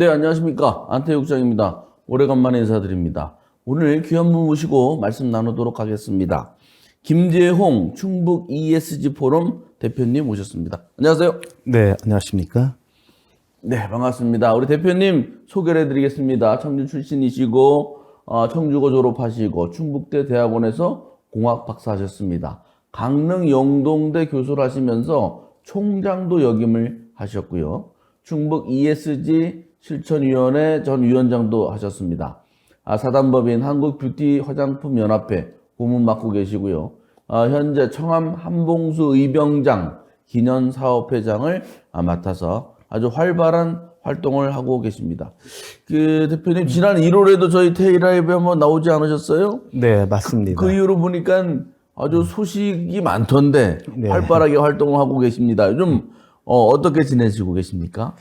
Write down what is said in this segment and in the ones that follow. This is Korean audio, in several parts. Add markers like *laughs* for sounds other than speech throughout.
네, 안녕하십니까. 안태육장입니다. 오래간만에 인사드립니다. 오늘 귀한 분 모시고 말씀 나누도록 하겠습니다. 김재홍 충북 ESG 포럼 대표님 모셨습니다. 안녕하세요. 네, 안녕하십니까? 네, 반갑습니다. 우리 대표님 소개를 해드리겠습니다. 청주 출신이시고, 어, 청주고 졸업하시고, 충북대 대학원에서 공학 박사 하셨습니다. 강릉 영동대 교수를 하시면서 총장도 역임을 하셨고요. 충북 ESG 실천위원회 전 위원장도 하셨습니다. 아, 사단법인 한국뷰티 화장품 연합회 고문 맡고 계시고요. 아, 현재 청암 한봉수 의병장 기념사업회장을 아, 맡아서 아주 활발한 활동을 하고 계십니다. 그 대표님 지난 1월에도 저희 테이라이브에 한번 나오지 않으셨어요? 네, 맞습니다. 그 이후로 보니까 아주 소식이 많던데 네. 활발하게 활동을 하고 계십니다. 요즘 어, 어떻게 지내시고 계십니까?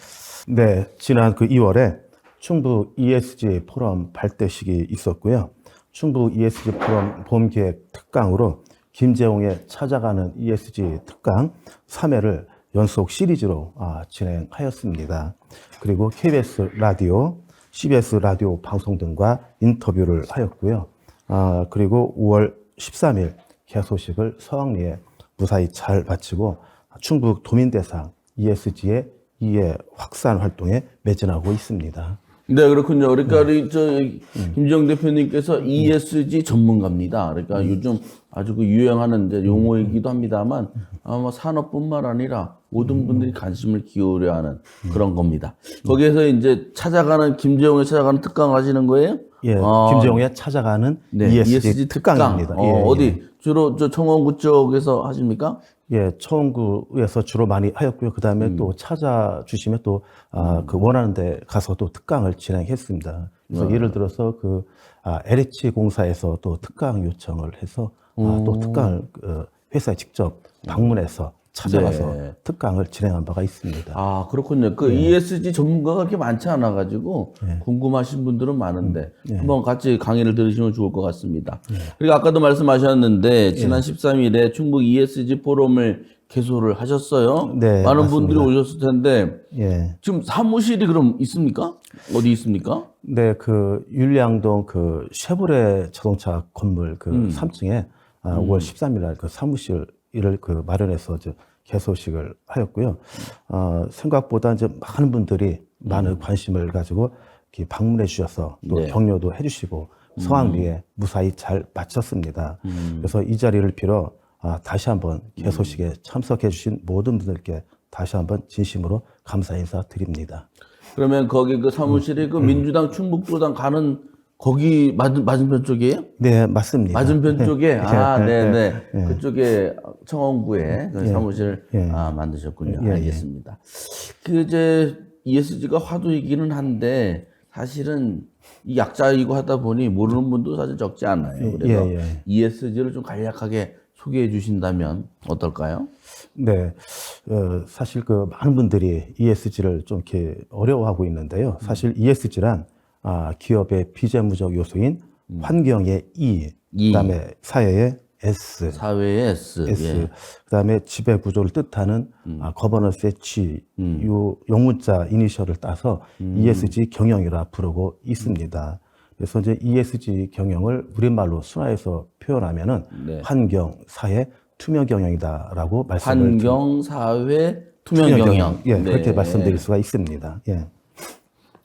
네, 지난 그 2월에 충북 ESG 포럼 발대식이 있었고요. 충북 ESG 포럼 봄기획 특강으로 김재홍의 찾아가는 ESG 특강 3회를 연속 시리즈로 아, 진행하였습니다. 그리고 KBS 라디오, CBS 라디오 방송 등과 인터뷰를 하였고요. 아, 그리고 5월 13일 개소식을 서왕리에 무사히 잘 마치고 충북 도민대상 ESG의 이해 확산 활동에 매진하고 있습니다. 네, 그렇군요. 그러니까 우리 저 김지영 대표님께서 ESG 전문가입니다. 그러니까 요즘 아주 그 유행하는 용어이기도 합니다만 아마 산업뿐만 아니라 모든 분들이 관심을 기울여 하는 그런 겁니다. 거기에서 이제 찾아가는 김재용에 찾아가는 특강 하시는 거예요? 예, 아, 김재홍의 찾아가는 네, ESG, 특강입니다. 특강. 어, 예, 예. 어디 주로 저 청원구 쪽에서 하십니까? 예, 청원구에서 주로 많이 하였고요. 그 다음에 또 찾아주시면 또, 아, 그 원하는 데 가서 또 특강을 진행했습니다. 그래서 예를 들어서 그, 아, LH 공사에서 또 특강 요청을 해서, 아, 또 특강을, 그 회사에 직접 방문해서 찾아가서 네. 특강을 진행한 바가 있습니다. 아, 그렇군요. 그 ESG 전문가가 그렇게 많지 않아 가지고 궁금하신 분들은 많은데 한번 같이 강의를 들으시면 좋을 것 같습니다. 그리고 아까도 말씀하셨는데 지난 13일에 충북 ESG 포럼을 개소를 하셨어요. 네, 많은 맞습니다. 분들이 오셨을 텐데 예. 지금 사무실이 그럼 있습니까? 어디 있습니까? 네, 그 율량동 그 쉐보레 자동차 건물 그 음. 3층에 아, 5월 13일 날 그 사무실을 그 마련해서 개소식을 하였고요. 어, 생각보다 이제 많은 분들이 많은 관심을 가지고 이렇게 방문해 주셔서 또 음. 네. 격려도 해주시고 성황리에 무사히 잘 마쳤습니다. 음. 그래서 이 자리를 빌어 아, 다시 한번 개소식에 참석해 주신 모든 분들께 다시 한번 진심으로 감사 인사 드립니다. 그러면 거기 그 사무실이 음. 그 민주당 충북도당 가는 거기 맞은, 맞은편 쪽이에요? 네, 맞습니다. 맞은편 쪽에 아, 네, 네, 네. 그쪽에 청원구에 그 사무실 예. 아, 만드셨군요. 예, 예. 알겠습니다. 그 이제 ESG가 화두이기는 한데 사실은 이 약자이고 하다 보니 모르는 분도 사실 적지 않아요. 그래서 예, 예. ESG를 좀 간략하게 소개해 주신다면 어떨까요? 네, 어, 사실 그 많은 분들이 ESG를 좀 이렇게 어려워하고 있는데요. 사실 ESG란 아, 기업의 비재무적 요소인 환경의 E, E. 그다음에 사회의 S, 사회의 S. S, 예. 그다음에 지배 구조를 뜻하는 아, 거버넌스의 G, 요 영문자 이니셜을 따서 ESG 경영이라 부르고 있습니다. 그래서 이제 ESG 경영을 우리말로 순화해서 표현하면은 네. 환경, 사회, 투명 경영이다라고 말씀을 환경, 사회, 투명 경영. 예, 네. 그렇게 말씀드릴 수가 있습니다. 예.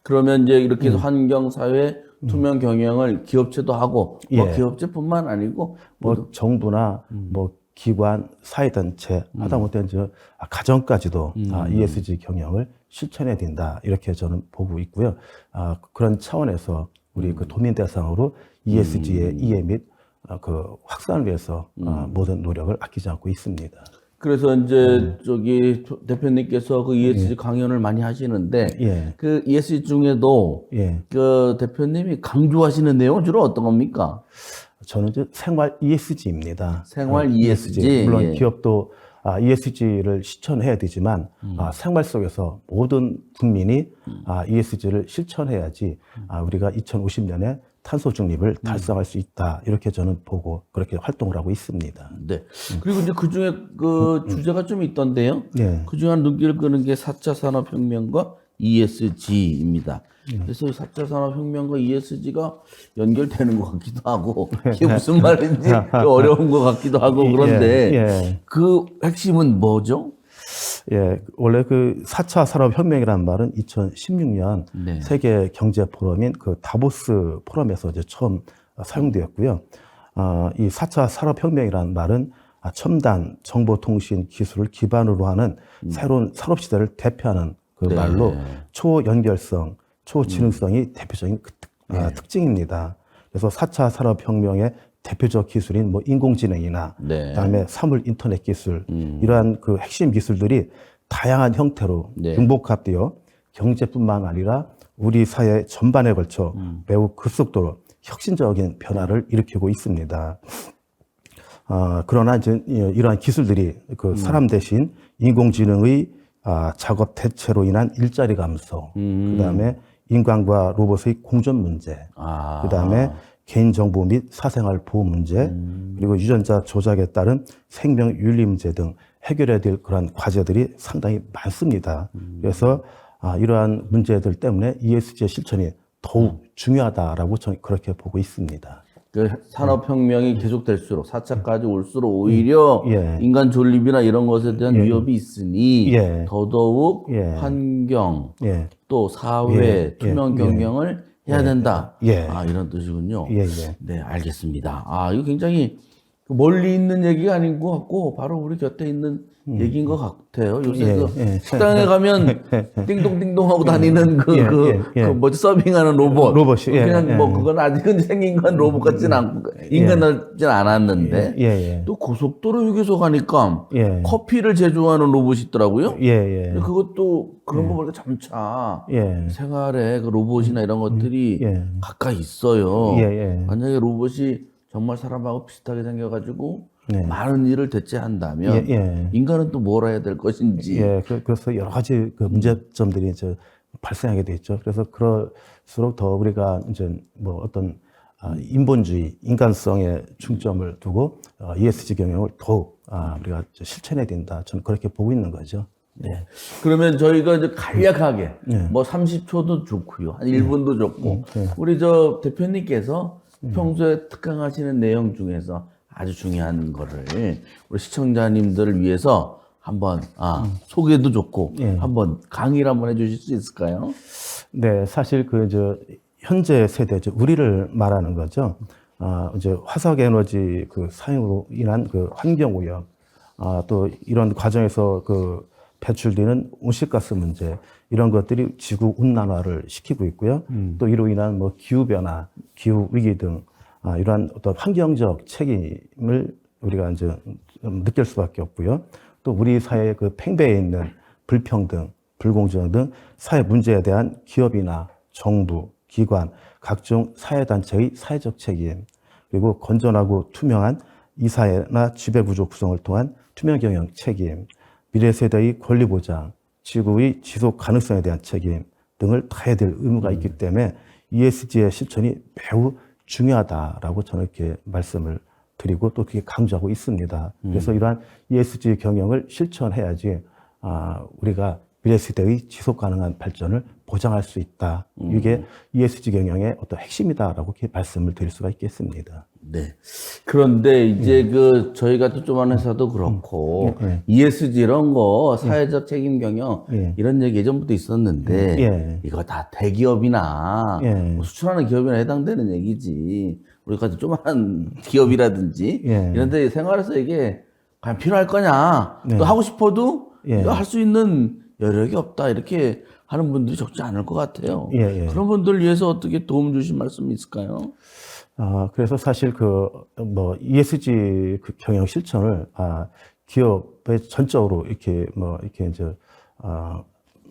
그러면 이제 이렇게 음. 해서 환경, 사회, 투명 경영을 기업체도 하고 뭐 예. 기업체뿐만 아니고 뭐 정부나 음. 뭐 기관, 사회단체, 하다못해 이제 가정까지도 음. 아, ESG 경영을 실천해야 된다 이렇게 저는 보고 있고요. 아, 그런 차원에서 우리 음. 그 도민 대상으로 ESG의 이해 및 아, 그 확산을 위해서 음. 아, 모든 노력을 아끼지 않고 있습니다. 그래서 이제 음. 저기 대표님께서 그 ESG 강연을 많이 하시는데 예, 그 ESG 중에도 예. 그 대표님이 강조하시는 내용은 주로 어떤 겁니까? 저는 이제 생활 ESG입니다. 생활 ESG. 물론 예. 기업도 아, ESG를 실천해야 되지만 음. 아, 생활 속에서 모든 국민이 아, ESG를 실천해야지 아, 우리가 2050년에 탄소 중립을 음. 달성할 수 있다 이렇게 저는 보고 그렇게 활동을 하고 있습니다. 네. 그리고 이제 그 중에 그 주제가 좀 있던데요. 예. 그 중에 한 눈길을 끄는 게 4차 산업혁명과 ESG입니다. 그래서 4차 산업혁명과 ESG가 연결되는 것 같기도 하고 *laughs* 이게 무슨 말인지 좀 어려운 것 같기도 하고 그런데 예, 예. 그 핵심은 뭐죠? 예, 원래 그 4차 산업혁명이라는 말은 2016년 네. 세계 경제 포럼인 그 다보스 포럼에서 이제 처음 사용되었고요. 아, 이 4차 산업혁명이라는 말은 아, 첨단 정보통신 기술을 기반으로 하는 새로운 산업 시대를 대표하는 그 음. 네. 말로 초연결성, 초지능성이 대표적인 그 특, 아, 특징입니다. 그래서 4차 산업혁명의 대표적 기술인 뭐 인공지능이나 네. 그다음에 사물 인터넷 기술 이러한 그 핵심 기술들이 다양한 형태로 네. 융복합되어 경제뿐만 아니라 우리 사회 전반에 걸쳐 매우 급속도로 혁신적인 변화를 일으키고 있습니다. 아, 그러나 이제 이- 이러한 기술들이 그 사람 대신 인공지능의 아, 작업 대체로 인한 일자리 감소, 그다음에 인간과 로봇의 공존 문제, 아, 그다음에 개인정보 및 사생활 보호 문제, 그리고 유전자 조작에 따른 생명 윤리 문제 등 해결해야 될 그런 과제들이 상당히 많습니다. 그래서 아, 이러한 문제들 때문에 ESG의 실천이 더욱 중요하다라고 저는 그렇게 보고 있습니다. 그 산업혁명이 계속될수록 4차까지 올수록 오히려 예. 인간 존립이나 이런 것에 대한 위협이 있으니 예. 더더욱 예. 환경 예, 또 사회 예. 투명 예. 경영을 해야 된다. 예. 아 이런 뜻이군요. 예, 예. 네, 알겠습니다. 아 이거 굉장히 멀리 있는 얘기가 아닌 것 같고 바로 우리 곁에 있는 얘기인 것 같아요. 요새 예, 그 예. 식당에 가면 *laughs* 띵동띵동 하고 다니는 그, 예, 그, 예, 예. 그 뭐지 서빙하는 로봇. 로봇이, 예, 그냥 예, 뭐 예. 그건 아직은 *laughs* 생긴 건 로봇 같진 않고 인간 같진 않았는데 예, 예. 또 고속도로 휴게소 가니까 예. 커피를 제조하는 로봇이 있더라고요. 예, 예. 그것도 그런 거 보니까 점차 예. 생활에 그 로봇이나 이런 것들이 예. 가까이 있어요. 예, 예. 만약에 로봇이 정말 사람하고 비슷하게 생겨가지고 네. 많은 일을 대체한다면 예, 예. 인간은 또 뭘 해야 될 것인지. 예, 그- 그래서 여러 가지 그 문제점들이 이제 발생하게 돼 있죠. 그래서 그럴수록 더 우리가 이제 뭐 어떤 아, 인본주의, 인간성에 중점을 두고 어, ESG 경영을 더욱 아, 우리가 실천해야 된다. 저는 그렇게 보고 있는 거죠. 네. 그러면 저희가 이제 간략하게 예. 뭐 30초도 좋고요. 한 1분도 좋고 예. 우리 저 대표님께서 음. 평소에 특강하시는 내용 중에서 아주 중요한 거를 우리 시청자님들을 위해서 한번 아, 소개도 좋고 음. 예. 한번 강의를 한번 해 주실 수 있을까요? 네, 사실 그 이제 현재 세대, 저 우리를 말하는 거죠. 아, 이제 화석 에너지 그 사용으로 인한 그 환경 오염, 아, 또 이런 과정에서 그 배출되는 온실가스 문제 이런 것들이 지구 온난화를 시키고 있고요. 또 이로 인한 뭐 기후 변화, 기후 위기 등 아, 이러한 어떤 환경적 책임을 우리가 이제 음, 느낄 수밖에 없고요. 또 우리 사회의 그 팽배해 있는 불평등, 불공정 등 사회 문제에 대한 기업이나 정부, 기관, 각종 사회단체의 사회적 책임, 그리고 건전하고 투명한 이사회나 지배구조 구성을 통한 투명 경영 책임, 미래 세대의 권리 보장, 지구의 지속 가능성에 대한 책임 등을 다해야 될 의무가 있기 때문에 ESG의 실천이 매우 중요하다라고 저는 이렇게 말씀을 드리고 또 그게 강조하고 있습니다. 그래서 이러한 ESG 경영을 실천해야지 아, 우리가 미래 세대의 지속 가능한 발전을 보장할 수 있다. 이게 ESG 경영의 어떤 핵심이다라고 이렇게 말씀을 드릴 수가 있겠습니다. 네. 그런데 이제 그 저희 같은 조그만 회사도 그렇고 예, ESG 이런 거 사회적 책임 경영 예. 이런 얘기 예전부터 있었는데 예. 이거 다 대기업이나 예. 뭐 수출하는 기업이나 해당되는 얘기지. 우리 같은 조그만 *laughs* 기업이라든지 예. 이런 데 생활에서 이게 과연 필요할 거냐. 네. 또 하고 싶어도 예. 할수 있는 여력이 없다. 이렇게 하는 분들이 적지 않을 것 같아요. 예, 예. 그런 분들 위해서 어떻게 도움 주실 말씀이 있을까요? 아, 그래서 사실 그, 뭐, ESG 그 경영 실천을, 아, 기업에 전적으로 이렇게 뭐, 이렇게 이제, 아,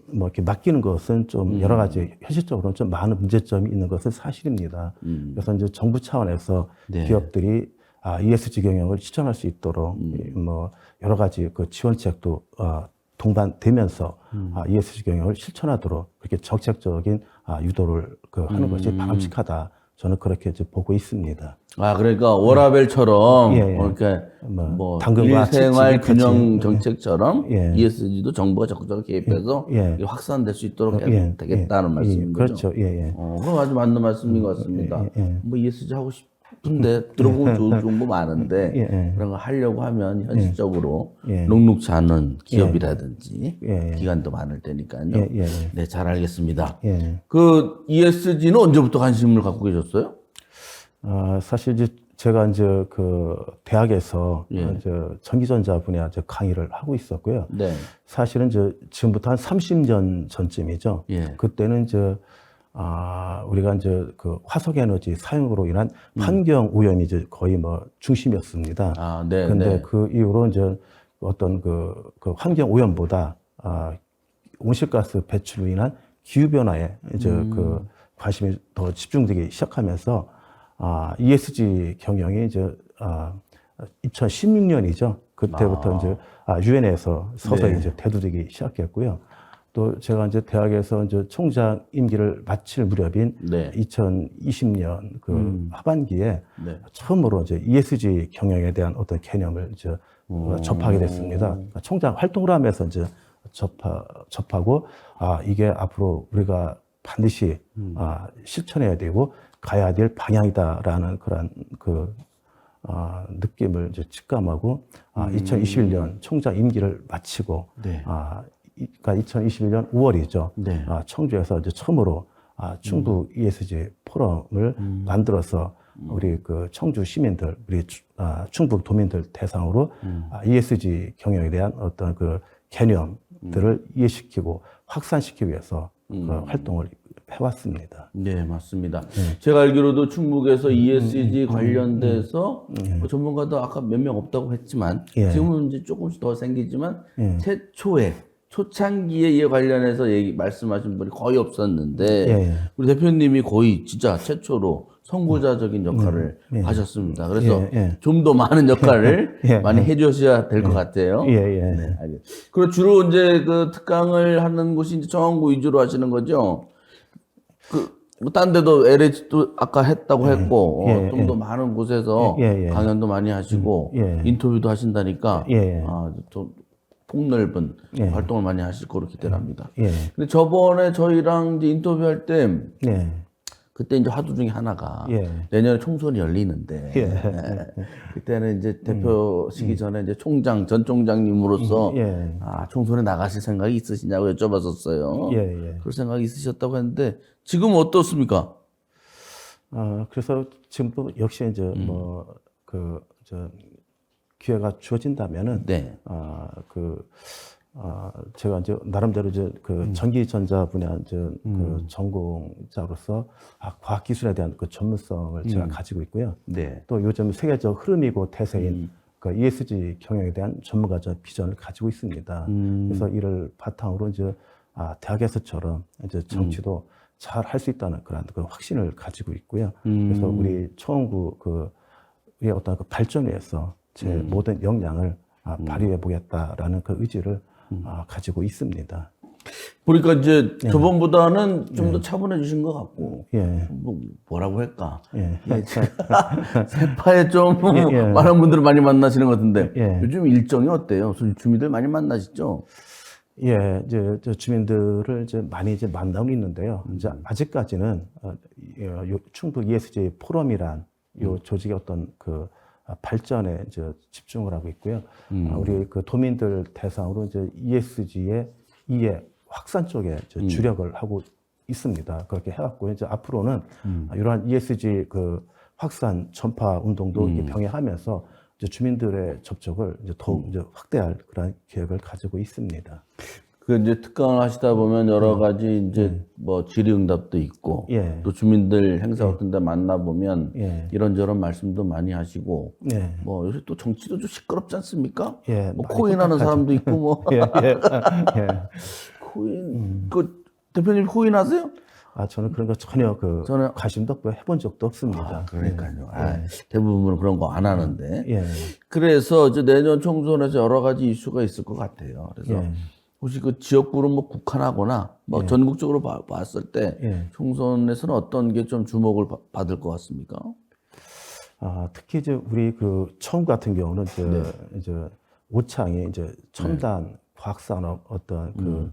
뭐, 이렇게 맡기는 것은 좀 여러 가지 현실적으로는 좀 많은 문제점이 있는 것은 사실입니다. 그래서 이제 정부 차원에서 네. 기업들이 아, ESG 경영을 실천할 수 있도록 이 뭐, 여러 가지 그 지원책도, 어, 동반되면서 아, ESG 경영을 실천하도록 그렇게 정책적인 아, 유도를 그 하는 것이 바람직하다. 저는 그렇게 이제 보고 있습니다. 아, 그러니까 워라벨처럼 예, 예. 이렇게 뭐, 뭐 당근과 일생활 채찍을 균형 같이, 정책처럼 예. ESG도 정부가 적극적으로 개입해서 예. 이게 확산될 수 있도록 해야 예, 되겠다는 예, 말씀인 예, 거죠. 그렇죠. 예, 예. 어, 그럼 아주 맞는 말씀인 것 같습니다. 예, 예. 뭐 ESG 하고 싶 은데 들어보면 좋은 좋은 거 많은데 예, 예. 그런 거 하려고 하면 현실적으로 예. 녹록지 않은 기업이라든지 예. 기관도 많을 테니까요. 예, 예, 예. 네, 잘 알겠습니다. 예. 그 ESG는 언제부터 관심을 갖고 계셨어요? 아, 사실 이제 제가 이제 그 대학에서 예. 이제 전기전자 분야 이제 강의를 하고 있었고요. 네. 사실은 이제 지금부터 한 30년 전쯤이죠. 예. 그때는 이제 아, 우리가 이제 그 화석 에너지 사용으로 인한 음. 환경 오염이 이제 거의 뭐 중심이었습니다. 아, 네, 근데 네. 그 이후로 이제 어떤 그, 그 환경 오염보다 아, 온실가스 배출로 인한 기후 변화에 이제 음. 그 관심이 더 집중되기 시작하면서 아, ESG 경영이 이제 아, 2016년이죠. 그때부터 아. 이제 아, 유엔에서 서서히 네. 이제 대두되기 시작했고요. 또 제가 이제 대학에서 이제 총장 임기를 마칠 무렵인 네. 2020년 그 음. 하반기에 네. 처음으로 이제 ESG 경영에 대한 어떤 개념을 이제 어, 접하게 됐습니다. 그러니까 총장 활동을 하면서 이제 접하, 접하고 아 이게 앞으로 우리가 반드시 아, 실천해야 되고 가야 될 방향이다라는 그런 그 아, 느낌을 이제 직감하고 아, 2021년 총장 임기를 마치고 네. 아, 이- 그러니까 2021년 5월이죠. 네. 아, 청주에서 이제 처음으로 아, 충북 ESG 포럼을 만들어서 우리 그 청주 시민들, 우리 추- 아, 충북 도민들 대상으로 아, ESG 경영에 대한 어떤 그 개념들을 이해시키고 확산시키기 위해서 그 활동을 해왔습니다. 네, 맞습니다. 제가 알기로도 충북에서 ESG 관련돼서 뭐 전문가도 아까 몇 명 없다고 했지만 예. 지금은 이제 조금씩 더 생기지만 예. 최초에 초창기에 이에 관련해서 얘기 말씀하신 분이 거의 없었는데 예, 예. 우리 대표님이 거의 진짜 최초로 선구자적인 역할을 하셨습니다. 그래서 예, 예. 좀더 많은 역할을 *laughs* 예, 많이 해주셔야 될 것 같아요. 예, 예. 네, 알겠 그리고 주로 이제 그 특강을 하는 곳이 이제 청원구 위주로 하시는 거죠. 그, 뭐딴 데도 LH도 아까 했다고 했고, 예, 좀더 많은 곳에서 예, 예. 강연도 많이 하시고, 예. 인터뷰도 하신다니까, 예, 예. 아, 좀 폭넓은 예. 활동을 많이 하실 거로 기대합니다. 예. 근데 저번에 저희랑 이제 인터뷰할 때, 네. 그때 이제 화두 중에 하나가 예. 내년에 총선이 열리는데 예. 네. 그때는 이제 대표 시기 전에 이제 총장 전 총장님으로서 예. 아 총선에 나가실 생각이 있으시냐고 여쭤봤었어요. 예, 예. 그럴 생각이 있으셨다고 했는데 지금 어떻습니까? 어, 그래서 지금도 역시 이제 음. 뭐, 그, 저, 기회가 주어진다면은, 네. 아, 그, 아, 제가 이제 나름대로 이제 그 음. 전기전자 분야 이제 그 전공자로서 아, 과학기술에 대한 그 전문성을 음. 제가 가지고 있고요. 네. 또 요즘 세계적 흐름이고 태세인 음. 그 ESG 경영에 대한 전문가적 비전을 가지고 있습니다. 음. 그래서 이를 바탕으로 이제 아, 대학에서처럼 이제 정치도 잘할 수 있다는 그런 그 확신을 가지고 있고요. 그래서 음. 우리 초원구 그의 어떤 그 발전을 위해서 제 음. 모든 역량을 아, 발휘해 보겠다라는 그 의지를 아, 가지고 있습니다. 보니까 이제 저번보다는 좀 더 차분해 지신 것 같고 예. 뭐 뭐라고 할까? 예. 예, *laughs* 세파에 좀 예, 예. 많은 분들을 많이 만나시는 것 같은데 예. 요즘 일정이 어때요? 주민들 많이 만나시죠? 예, 이제 저 주민들을 이제 많이 이제 만나고 있는데요. 이제 아직까지는 어, 이, 어, 요 충북 ESG 포럼이란 요 조직의 어떤 그 아, 발전에 이제 집중을 하고 있고요. 아, 우리 그 도민들 대상으로 이제 ESG의 이해 확산 쪽에 이제 주력을 하고 있습니다. 그렇게 해왔고 이제 앞으로는 아, 이러한 ESG 그 확산 전파 운동도 이렇게 병행하면서 이제 주민들의 접촉을 이제 더욱 이제 확대할 그런 계획을 가지고 있습니다. 그 이제 특강을 하시다 보면 여러 가지 이제 뭐 질의응답도 있고 예. 또 주민들 행사 같은 데 만나 보면 예. 이런저런 말씀도 많이 하시고 네. 뭐 요새 또 정치도 좀 시끄럽지 않습니까? 예, 뭐 코인하는 사람도 있고 뭐 *laughs* 예, 예, 예. 코인 그 대표님 코인하세요? 아, 저는 그런 거 전혀 그 저는- 관심도 없고 해본 적도 없습니다. 아, 그러니까요. 아, 대부분은 그런 거 안 하는데. 예. 그래서 이제 내년 총선에서 여러 가지 이슈가 있을 것 같아요. 그래서 예. 혹시 그 지역구로 뭐 국한하거나 뭐 전국적으로 봐- 봤을 때 예. 총선에서는 어떤 게 좀 주목을 바- 받을 것 같습니까? 아, 특히 이제 우리 그 청구 같은 경우는 이제, 네. 이제 오창이 이제 첨단 과학산업 어떤 그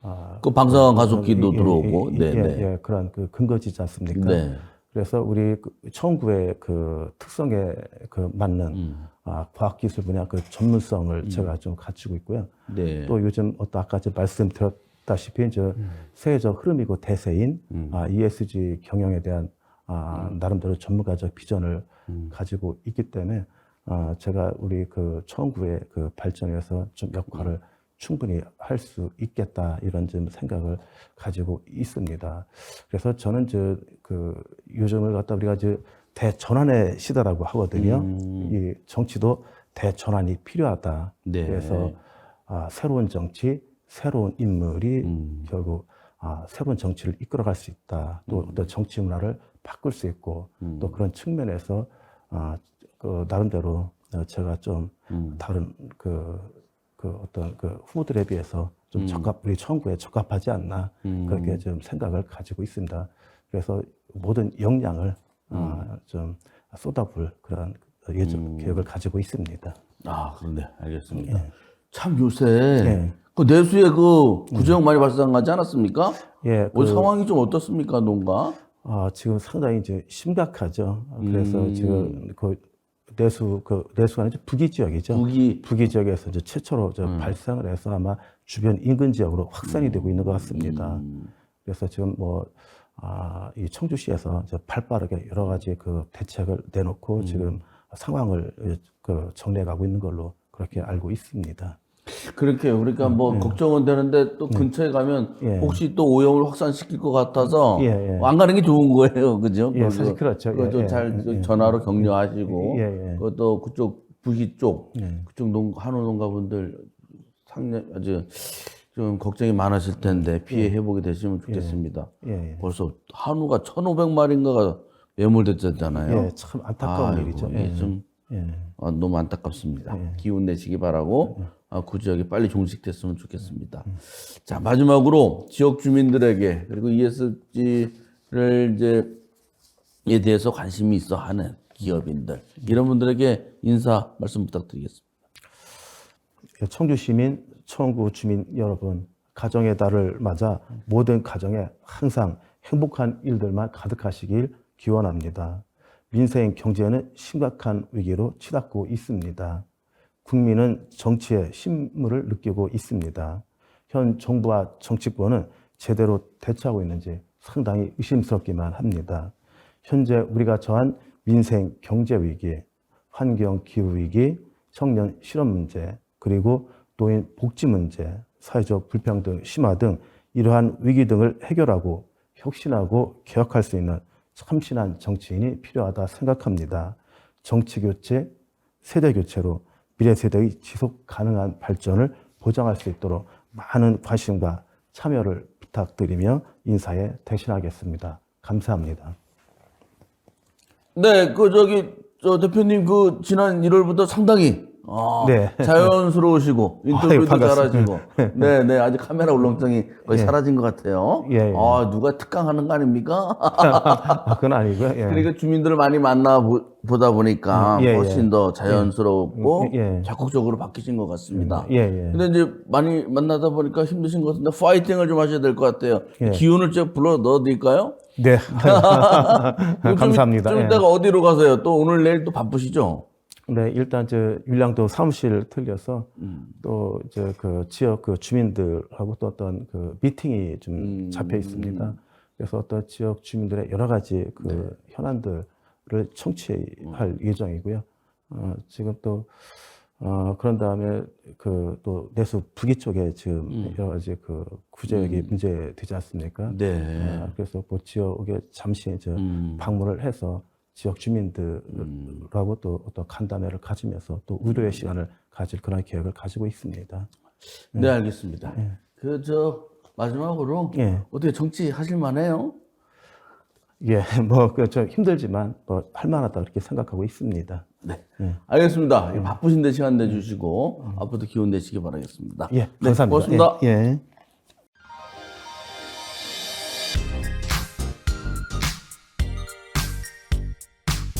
아, 그 방사능 가속기도 예, 예, 들어오고, 예, 네, 예, 네. 예, 그런 그 근거지지 않습니까? 네. 그래서 우리 그 청구의 그 특성에 그 맞는 음. 아, 과학기술 분야 그 전문성을 제가 좀 갖추고 있고요. 네. 또 요즘 어떤 아까 제 말씀드렸다시피 이제 음. 세계적 흐름이고 대세인 아, ESG 경영에 대한 아, 음. 나름대로 전문가적 비전을 가지고 있기 때문에 아, 제가 우리 그 청구의 그 발전에서 좀 역할을 음. 충분히 할 수 있겠다 이런 좀 생각을 가지고 있습니다. 그래서 저는 저 그 요즘을 갖다 우리가 이제 대전환의 시대라고 하거든요. 음. 이 정치도 대전환이 필요하다. 네. 그래서 아, 새로운 정치, 새로운 인물이 음. 결국 아, 새로운 정치를 이끌어갈 수 있다. 또 음. 어떤 정치 문화를 바꿀 수 있고 또 그런 측면에서 아, 그 나름대로 어, 제가 좀 음. 다른 그, 그 어떤 그 후보들에 비해서 좀 적합 우리 청구에 적합하지 않나 음. 그렇게 좀 생각을 가지고 있습니다. 그래서 모든 역량을 아, 좀 쏟아볼 그런 예정 계획을 가지고 있습니다. 아, 그런데 알겠습니다. 예. 참 요새 예. 그 내수에 그 구제역 많이 발생하지 않았습니까? 예, 올 상황이 좀 어떻습니까, 농가? 아, 지금 상당히 이제 심각하죠. 그래서 음. 지금 그 내수 그 내수가 아니죠 북이 지역이죠. 북이 북이 지역에서 이제 최초로 저 발생을 해서 아마 주변 인근 지역으로 확산이 되고 있는 것 같습니다. 음. 그래서 지금 뭐 아, 이 청주시에서 이제 발빠르게 여러 가지 그 대책을 내놓고 지금 상황을 그 정리해 가고 있는 걸로 그렇게 알고 있습니다. 그렇게 그러니까 뭐 걱정은 되는데 또 근처에 가면 예. 혹시 또 오염을 확산시킬 것 같아서 예, 예. 안 가는 게 좋은 거예요, *laughs* 그죠? 예, 사실 그렇죠. 예, 예, 잘 예, 예. 전화로 격려하시고 예, 예. 그것도 그쪽 부시 쪽 예. 그쪽 농 한우 농가분들 상당 아주 좀 걱정이 많으실 텐데 피해 회복이 되시면 좋겠습니다. 예, 예. 벌써 한우가 1,500마리인가가 매몰됐잖아요. 예, 참 안타까운 아이고, 일이죠. 예, 예. 좀 예. 아, 너무 안타깝습니다. 기운 내시기 바라고 아, 그 지역이 빨리 종식됐으면 좋겠습니다. 자 마지막으로 지역 주민들에게 그리고 ESG를 이제 에 대해서 관심이 있어 하는 기업인들 이런 분들에게 인사 말씀 부탁드리겠습니다. 청주 시민, 청구 주민 여러분, 가정의 달을 맞아 모든 가정에 항상 행복한 일들만 가득하시길 기원합니다. 민생 경제는 심각한 위기로 치닫고 있습니다. 국민은 정치의 신물을 느끼고 있습니다. 현 정부와 정치권은 제대로 대처하고 있는지 상당히 의심스럽기만 합니다. 현재 우리가 처한 민생 경제 위기, 환경 기후 위기, 청년 실업 문제, 그리고 노인 복지 문제, 사회적 불평등 심화 등 이러한 위기 등을 해결하고 혁신하고 개혁할 수 있는 참신한 정치인이 필요하다 생각합니다. 정치 교체, 세대 교체로 미래 세대의 지속 가능한 발전을 보장할 수 있도록 많은 관심과 참여를 부탁드리며 인사에 대신하겠습니다. 감사합니다. 네, 그 저기 저 대표님 그 지난 1월부터 상당히 아, 네. 자연스러우시고 *laughs* 인터뷰도 아유. 잘하시고 네, 네, 아직 카메라 울렁증이 거의 예. 사라진 것 같아요. 예, 예. 아, 누가 특강하는 거 아닙니까? 아, 그건 아니고요. 예. 그러니까 주민들을 많이 만나 보, 보다 보니까 예, 예. 훨씬 더 자연스럽고 예. 적극적으로 바뀌신 것 같습니다. 예, 예. 근데 이제 많이 만나다 보니까 힘드신 것 같은데 파이팅을 좀 하셔야 될 것 같아요. 예. 기운을 좀 불러 넣어 드릴까요? 네. *laughs* *laughs* 감사합니다. 좀 예. 이따가 어디로 가세요? 또 오늘 내일 또 바쁘시죠? 네, 일단 저 율량도 사무실 틀려서 음. 또 이제 그 지역 그 주민들하고 또 어떤 그 미팅이 좀 음. 잡혀 있습니다. 그래서 어떤 지역 주민들의 여러 가지 그 네. 현안들을 청취할 음. 예정이고요. 어, 지금 또 어, 그런 다음에 그 또 내수 북이 쪽에 지금 음. 여러 가지 그 구제역이 문제 되지 않습니까? 네. 어, 그래서 그 지역에 잠시 저 음. 방문을 해서 지역 주민들하고 또 어떤 간담회를 가지면서 또 의료의 시간을 가질 그런 계획을 가지고 있습니다. 네, 알겠습니다. 그저 마지막으로 예, 어떻게 정치 하실 만해요? 예, *laughs* 뭐그좀 힘들지만 뭐 할만하다 그렇게 생각하고 있습니다. 네. 알겠습니다. 바쁘신데 시간 내주시고 음. 앞으로도 기운 내시기 바라겠습니다. 예, 네, 감사합니다. 고맙습니다. 예, 예.